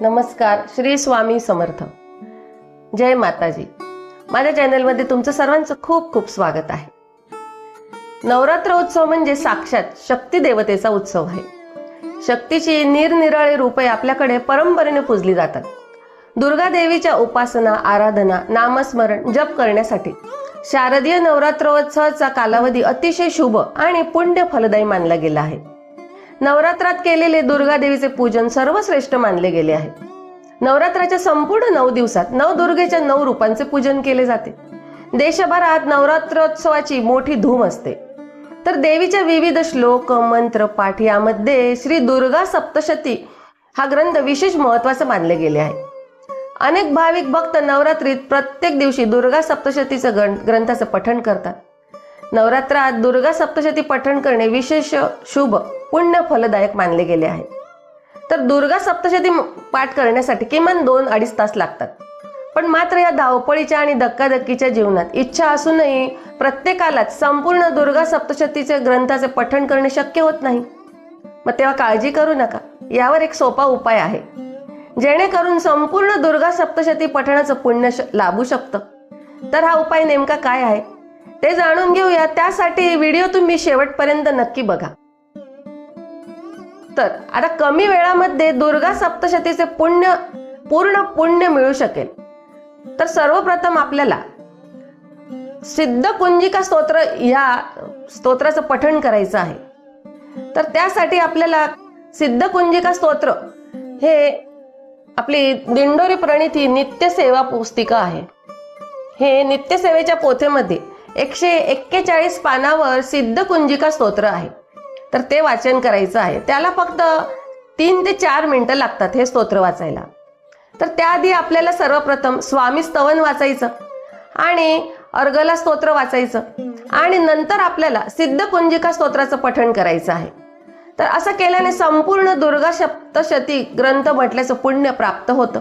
नमस्कार श्री स्वामी समर्थ. जय माताजी. माझ्या चॅनलमध्ये तुमचं सर्वांचं खूप खूप स्वागत आहे. नवरात्र उत्सव म्हणजे साक्षात शक्ती देवतेचा उत्सव आहे. शक्तीची निरनिराळी रूपे आपल्याकडे परंपरेने पूजली जातात. दुर्गा देवीच्या उपासना आराधना नामस्मरण जप करण्यासाठी शारदीय नवरात्रोत्सवाचा कालावधी अतिशय शुभ आणि पुण्य फलदायी मानला गेला आहे. नवरात्रात केलेले दुर्गा देवीचे पूजन सर्वश्रेष्ठ मानले गेले आहे. नवरात्राच्या संपूर्ण नऊ दिवसात नवदुर्गेच्या नऊ रूपांचे पूजन केले जाते. देशभरात नवरात्रोत्सवाची मोठी धूम असते. तर देवीच्या विविध श्लोक मंत्र पाठ यामध्ये श्री दुर्गा सप्तशती हा ग्रंथ विशेष महत्त्वाचा मानले गेले आहे. अनेक भाविक भक्त नवरात्रीत प्रत्येक दिवशी दुर्गा सप्तशतीचं ग्रंथाचं पठण करतात. नवरात्रात दुर्गा सप्तशती पठण करणे विशेष शुभ पुण्य फलदायक मानले गेले आहे. तर दुर्गा सप्तशती पाठ करण्यासाठी किमान दोन अडीच तास लागतात. पण मात्र या धावपळीच्या आणि धक्काधक्कीच्या जीवनात इच्छा असूनही प्रत्येकालाच संपूर्ण दुर्गा सप्तशतीचे ग्रंथाचे पठण करणे शक्य होत नाही. मग तेव्हा काळजी करू नका. यावर एक सोपा उपाय आहे. जेणेकरून संपूर्ण दुर्गा सप्तशती पठणाचं पुण्य श- लाभू शकतं. तर हा उपाय नेमका काय आहे? ते जाणून घेऊया. त्यासाठी व्हिडिओ तुम्ही शेवटपर्यंत नक्की बघा. तर आता कमी वेळामध्ये दुर्गा सप्तशतीचे पुण्य पूर्ण पुण्य मिळू शकेल. तर सर्वप्रथम आपल्याला सिद्ध कुंजिका स्तोत्र या स्तोत्राचं पठण करायचं आहे. तर त्यासाठी आपल्याला सिद्ध कुंजिका स्तोत्र हे आपली दिंडोरी प्रणिती नित्यसेवा पुस्तिका आहे. हे नित्यसेवेच्या पोथेमध्ये एकशे एक्केचाळीस पानावर सिद्ध कुंजिका स्तोत्र आहे. तर ते वाचन करायचं आहे. त्याला फक्त तीन ते चार मिनटं लागतात हे स्तोत्र वाचायला. तर त्याआधी आपल्याला सर्वप्रथम स्वामी स्तवन वाचायचं आणि अर्गला स्तोत्र वाचायचं आणि नंतर आपल्याला सिद्ध कुंजिका स्तोत्राचं पठण करायचं आहे. तर असं केल्याने संपूर्ण दुर्गा सप्तशती ग्रंथ म्हटल्याचं पुण्य प्राप्त होतं.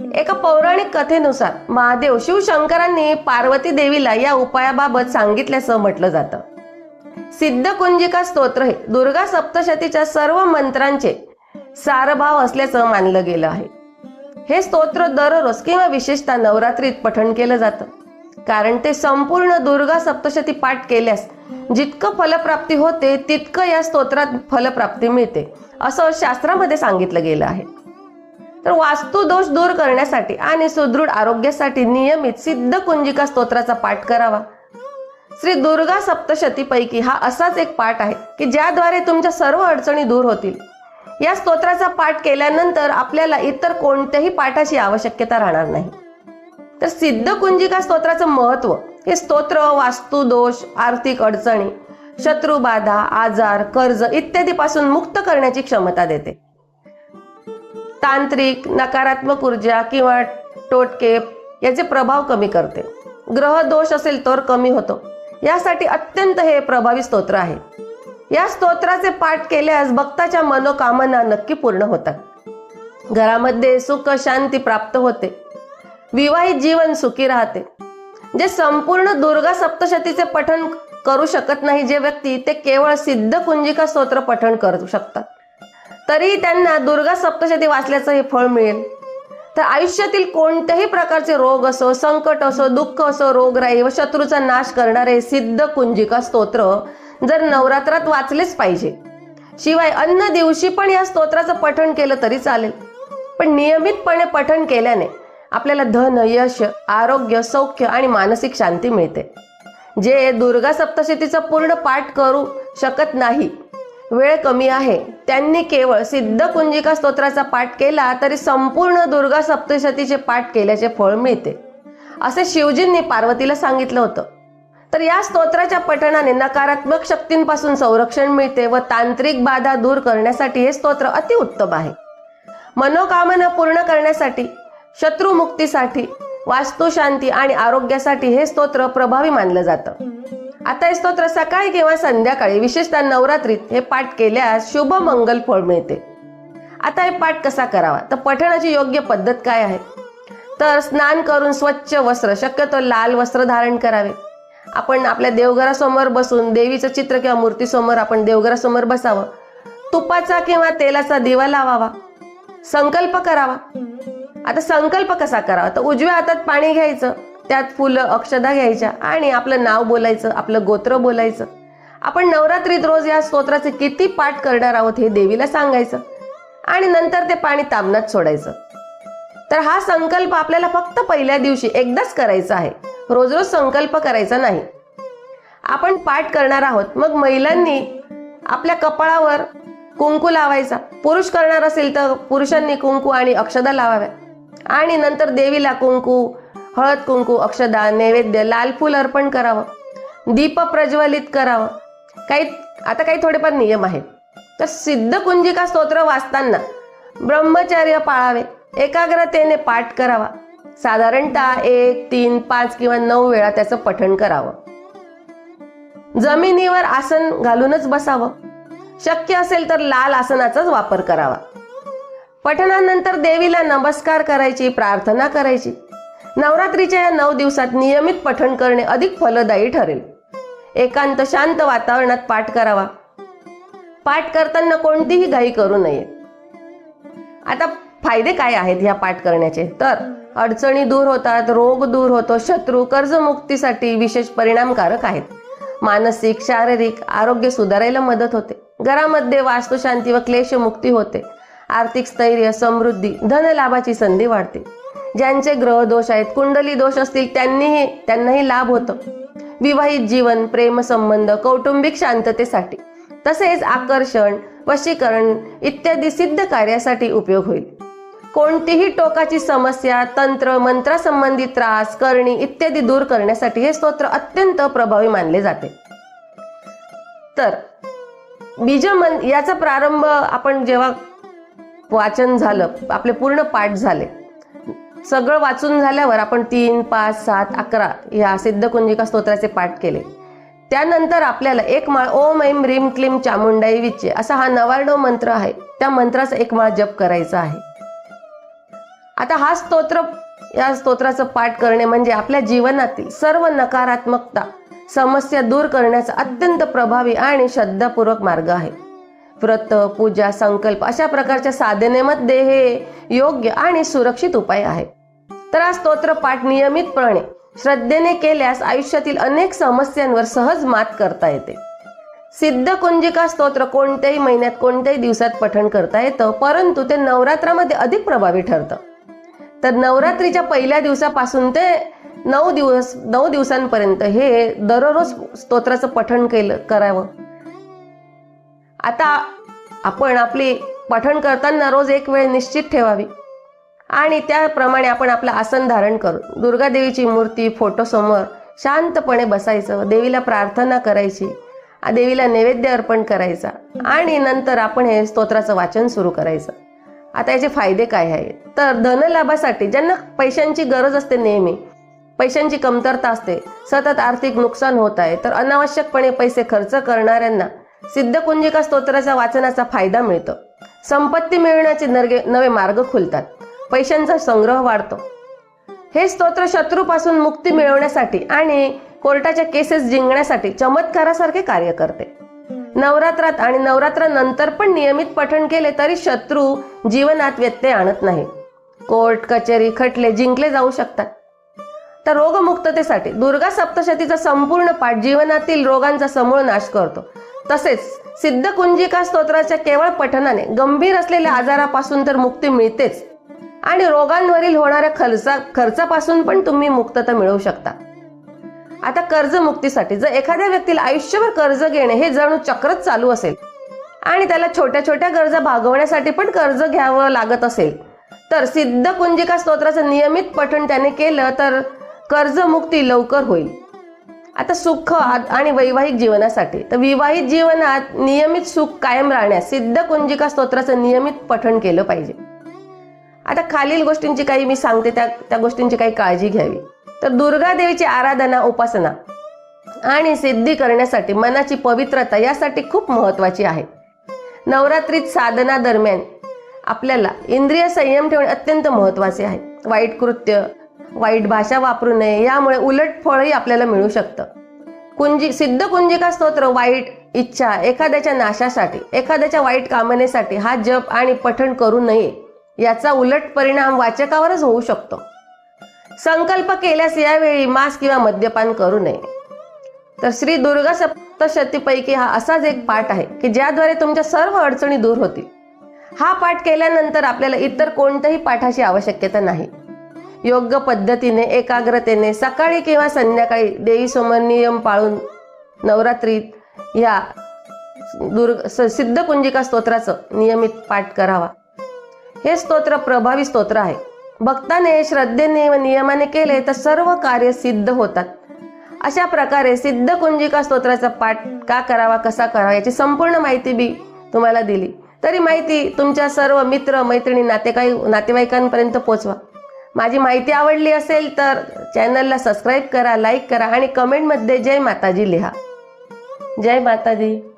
एका पौराणिक कथेनुसार महादेव शिवशंकरांनी पार्वती देवीला या उपायाबाबत सांगितल्याचं म्हटलं जातं. सिद्ध कुंजिका स्तोत्र हे दुर्गा सप्तशतीच्या सर्व मंत्रांचे सारभाव असल्याचं मानलं गेलं आहे. हे स्तोत्र दररोज किंवा विशेषतः नवरात्रीत पठण केलं जातं. कारण ते संपूर्ण दुर्गा सप्तशती पाठ केल्यास जितकं फलप्राप्ती होते तितकं या स्तोत्रात फलप्राप्ती मिळते असं शास्त्रामध्ये सांगितलं गेलं आहे. तर वास्तुदोष दूर करण्यासाठी आणि सुदृढ आरोग्यासाठी नियमित सिद्ध कुंजिका स्तोत्राचा पाठ करावा. श्री दुर्गा सप्तशतीपैकी हा असाच एक पाठ आहे की ज्याद्वारे तुमच्या सर्व अडचणी दूर होतील. या स्तोत्राचा पाठ केल्यानंतर आपल्याला इतर कोणत्याही पाठाची आवश्यकता राहणार नाही. तर सिद्ध कुंजिका स्तोत्राचं महत्त्व हे स्तोत्र वास्तुदोष आर्थिक अडचणी शत्रुबाधा आजार कर्ज इत्यादी पासून मुक्त करण्याची क्षमता देते. तांत्रिक नकारात्मक ऊर्जा किंवा टोटके याचे प्रभाव कमी करते. ग्रह दोष असेल तर कमी होतो. यासाठी अत्यंत हे प्रभावी स्तोत्र आहे. या स्तोत्राचे पाठ केल्यास भक्ताच्या मनोकामना नक्की पूर्ण होतात. घरामध्ये सुख शांती प्राप्त होते. विवाहित जीवन सुखी राहते. जे संपूर्ण दुर्गा सप्तशतीचे पठण करू शकत नाही जे व्यक्ती ते केवळ सिद्ध कुंजिका स्तोत्र पठण करू शकतात. तरी त्यांना दुर्गा सप्तशती वाचल्याचं हे फळ मिळेल. तर आयुष्यातील कोणत्याही प्रकारचे रोग असो संकट असो दुःख असो रोगराई व शत्रूचा नाश करणारे सिद्ध कुंजिका स्तोत्र जर नवरात्रात वाचलेच पाहिजे. शिवाय अन्य दिवशी पण या स्तोत्राचं पठण केलं तरी चालेल. पण नियमितपणे पठण केल्याने आपल्याला धन यश आरोग्य सौख्य आणि मानसिक शांती मिळते. जे दुर्गा सप्तशतीचा पूर्ण पाठ करू शकत नाही वेळ कमी आहे. त्यांनी केवळ सिद्ध कुंजिका स्तोत्राचा पाठ केला तरी संपूर्ण दुर्गा सप्तशतीचे पाठ केल्याचे फळ मिळते. असे शिवजींनी पार्वतीला सांगितलं होतं. तर या स्तोत्राच्या पठणाने नकारात्मक शक्तींपासून संरक्षण मिळते व तांत्रिक बाधा दूर करण्यासाठी हे स्तोत्र अतिउत्तम आहे. मनोकामना पूर्ण करण्यासाठी शत्रुमुक्तीसाठी वास्तुशांती आणि आरोग्यासाठी हे स्तोत्र प्रभावी मानलं जातं. आता हे स्तोत्र सकाळी किंवा संध्याकाळी विशेषतः नवरात्रीत हे पाठ केल्यास शुभ मंगल फळ मिळते. आता हे पाठ कसा करावा? तर पठणाची योग्य पद्धत काय आहे? तर स्नान करून स्वच्छ वस्त्र शक्यतो लाल वस्त्र धारण करावे. आपण आपल्या देवघरासमोर बसून देवीचं चित्र किंवा मूर्तीसमोर आपण देवघरासमोर बसावं. तुपाचा किंवा तेलाचा दिवा लावावा. संकल्प करावा. आता संकल्प कसा करावा? तर उजव्या हातात पाणी घ्यायचं. त्यात फुलं अक्षदा घ्यायच्या आणि आपलं नाव बोलायचं आपलं गोत्र बोलायचं. आपण नवरात्रीत रोज या स्तोत्राचे किती पाठ करणार आहोत हे देवीला सांगायचं आणि नंतर ते पाणी ताबनात सोडायचं. तर हा संकल्प आपल्याला फक्त पहिल्या दिवशी एकदाच करायचा आहे. रोज रोज संकल्प करायचा नाही. आपण पाठ करणार आहोत मग महिलांनी आपल्या कपाळावर कुंकू लावायचा. पुरुष करणार असेल तर पुरुषांनी कुंकू आणि अक्षदा लावाव्या. आणि नंतर देवीला कुंकू हळद कुंकू अक्षदा नैवेद्य लाल फूल अर्पण करावं. दीप प्रज्वलित करावं. काही आता काही थोडेफार नियम आहेत. तर सिद्ध कुंजिका स्तोत्र वाचताना ब्रह्मचर्य पाळावे. एकाग्रतेने पाठ करावा. साधारणतः एक तीन पाच किंवा नऊ वेळा त्याचं पठण करावं. जमिनीवर आसन घालूनच बसावं. शक्य असेल तर लाल आसनाचाच वापर करावा. पठणानंतर देवीला नमस्कार करायची प्रार्थना करायची. नवरात्रीच्या या नऊ दिवसात नियमित पठण करणे अधिक फलदायी ठरेल. एकांत शांत वातावरणात पाठ करावा. पाठ करताना कोणतीही घाई करू नये. आता फायदे काय आहेत ह्या पाठ करण्याचे? तर अडचणी दूर होतात रोग दूर होतो शत्रू कर्जमुक्तीसाठी विशेष परिणामकारक आहेत. मानसिक शारीरिक आरोग्य सुधारायला मदत होते. घरामध्ये वास्तुशांती व क्लेशमुक्ती होते. आर्थिक स्थैर्य समृद्धी धनलाभाची संधी वाढते. ज्यांचे ग्रह दोष आहेत कुंडली दोष असतील त्यांनीही त्यांनाही लाभ होतो. विवाहित जीवन प्रेमसंबंध कौटुंबिक शांततेसाठी तसेच आकर्षण वशीकरण इत्यादी सिद्ध कार्यासाठी उपयोग होईल. कोणतीही टोकाची समस्या तंत्र मंत्रासंबंधी त्रास करणी इत्यादी दूर करण्यासाठी हे स्तोत्र अत्यंत प्रभावी मानले जाते. तर बीज मन याचा प्रारंभ आपण जेव्हा वाचन झालं आपले पूर्ण पाठ झाले सगळं वाचून झाल्यावर आपण तीन पाच सात अकरा या सिद्धकुंजिका स्तोत्राचे पाठ केले. त्यानंतर आपल्याला एक माळ ओम ऐम रीम क्लीम चामुंडाई विचे असा हा नवार्णव मंत्र आहे. त्या मंत्राचा एक माळ जप करायचा आहे. आता हा स्तोत्र या स्तोत्राचं पाठ करणे म्हणजे आपल्या जीवनातील सर्व नकारात्मकता समस्या दूर करण्याचा अत्यंत प्रभावी आणि श्रद्धापूर्वक मार्ग आहे. व्रत पूजा संकल्प अशा प्रकारच्या साधनेमध्ये हे योग्य आणि सुरक्षित उपाय आहे तर हा स्तोत्र पाठ नियमितपणे श्रद्धेने केल्यास आयुष्यातील अनेक समस्यांवर सहज मात करता येते. सिद्ध कुंजिका स्तोत्र कोणत्याही महिन्यात कोणत्याही दिवसात पठण करता येतं परंतु ते नवरात्रामध्ये अधिक प्रभावी ठरतं. तर नवरात्रीच्या पहिल्या दिवसापासून ते नऊ दिवस नऊ दिवसांपर्यंत हे दररोज स्तोत्राचं पठण केलं करावं. आता आपण आपली पठण करताना रोज एक वेळ निश्चित ठेवावी. आणि त्याप्रमाणे आपण आपलं आसन धारण करू दुर्गादेवीची मूर्ती फोटोसमोर शांतपणे बसायचं देवीला प्रार्थना करायची देवीला नैवेद्य अर्पण करायचा आणि नंतर आपण हे स्तोत्राचं वाचन सुरू करायचं. आता याचे फायदे काय आहेत? तर धनलाभासाठी ज्यांना पैशांची गरज असते नेहमी पैशांची कमतरता असते सतत आर्थिक नुकसान होत आहे तर अनावश्यकपणे पैसे खर्च करणाऱ्यांना सिद्धकुंजिका स्तोत्राच्या वाचनाचा फायदा मिळतो. संपत्ती मिळवण्याचे नरगे नवे मार्ग खुलतात. पैशांचा संग्रह वाढतो. हे स्तोत्र शत्रूपासून मुक्ती मिळवण्यासाठी आणि कोर्टाच्या केसेस जिंकण्यासाठी चमत्कारासारखे कार्य करते. नवरात्रात आणि नवरात्रानंतर पण नियमित पठण केले तरी शत्रू जीवनात व्यत्यय आणत नाही. कोर्ट कचेरी खटले जिंकले जाऊ शकतात. तर रोगमुक्ततेसाठी दुर्गा सप्तशतीचा संपूर्ण पाठ जीवनातील रोगांचा समूळ नाश करतो. तसेच सिद्ध कुंजिका स्तोत्राच्या केवळ पठनाने गंभीर असलेल्या आजारापासून तर मुक्ती मिळतेच. आणि रोगांवरील होणाऱ्या खर्चा खर्चापासून पण तुम्ही मुक्तता मिळवू शकता. आता कर्जमुक्तीसाठी जर एखाद्या व्यक्तीला आयुष्यभर कर्ज घेणे हे जणू चक्रच चालू असेल आणि त्याला छोट्या छोट्या गरजा भागवण्यासाठी पण कर्ज घ्यावं लागत असेल तर सिद्ध कुंजिका स्तोत्राचं नियमित पठण त्याने केलं तर कर्जमुक्ती लवकर होईल. आता सुख आणि वैवाहिक जीवनासाठी. तर विवाहित जीवनात नियमित सुख कायम राहण्यास सिद्ध कुंजिका स्तोत्राचं नियमित पठण केलं पाहिजे. आता खालील गोष्टींची काही मी सांगते त्या त्या गोष्टींची काही काळजी घ्यावी. तर दुर्गा देवीची आराधना उपासना आणि सिद्धी करण्यासाठी मनाची पवित्रता यासाठी खूप महत्वाची आहे. नवरात्रीत साधना दरम्यान आपल्याला इंद्रिय संयम ठेवणे अत्यंत महत्त्वाचे आहे. वाईट कृत्य वाईट भाषा वापरू नये यामुळे उलट फळही आपल्याला मिळू शकतं. कुंजी सिद्ध कुंजिका स्तोत्र वाईट इच्छा एखाद्याच्या नाशासाठी एखाद्याच्या वाईट कामनेसाठी हा जप आणि पठण करू नये याचा उलट परिणाम वाचकावरच होऊ शकतो. संकल्प केल्यास यावेळी मांस किंवा मद्यपान करू नये. तर श्री दुर्गा सप्तशतीपैकी हा असाच एक पाठ आहे की ज्याद्वारे तुमच्या सर्व अडचणी दूर होतील. हा पाठ केल्यानंतर आपल्याला इतर कोणत्याही पाठाची आवश्यकता नाही. योग्य पद्धतीने एकाग्रतेने सकाळी किंवा संध्याकाळी देवीसमोर नियम पाळून नवरात्रीत या दुर्ग स- सिद्धकुंजिका स्तोत्राचं नियमित पाठ करावा. हे स्तोत्र प्रभावी स्तोत्र आहे. भक्ताने श्रद्धेने व नियमाने केले तर सर्व कार्य सिद्ध होतात. अशा प्रकारे सिद्धकुंजिका स्तोत्राचा पाठ का करावा कसा करावा याची संपूर्ण माहिती मी तुम्हाला दिली. तरी माहिती तुमच्या सर्व मित्र मैत्रिणी नातेकाई नातेवाईकांपर्यंत पोचवा. माझी माहिती आवडली असेल तर चॅनलला सबस्क्राईब करा लाईक करा आणि कमेंटमध्ये जय माताजी लिहा. जय माताजी.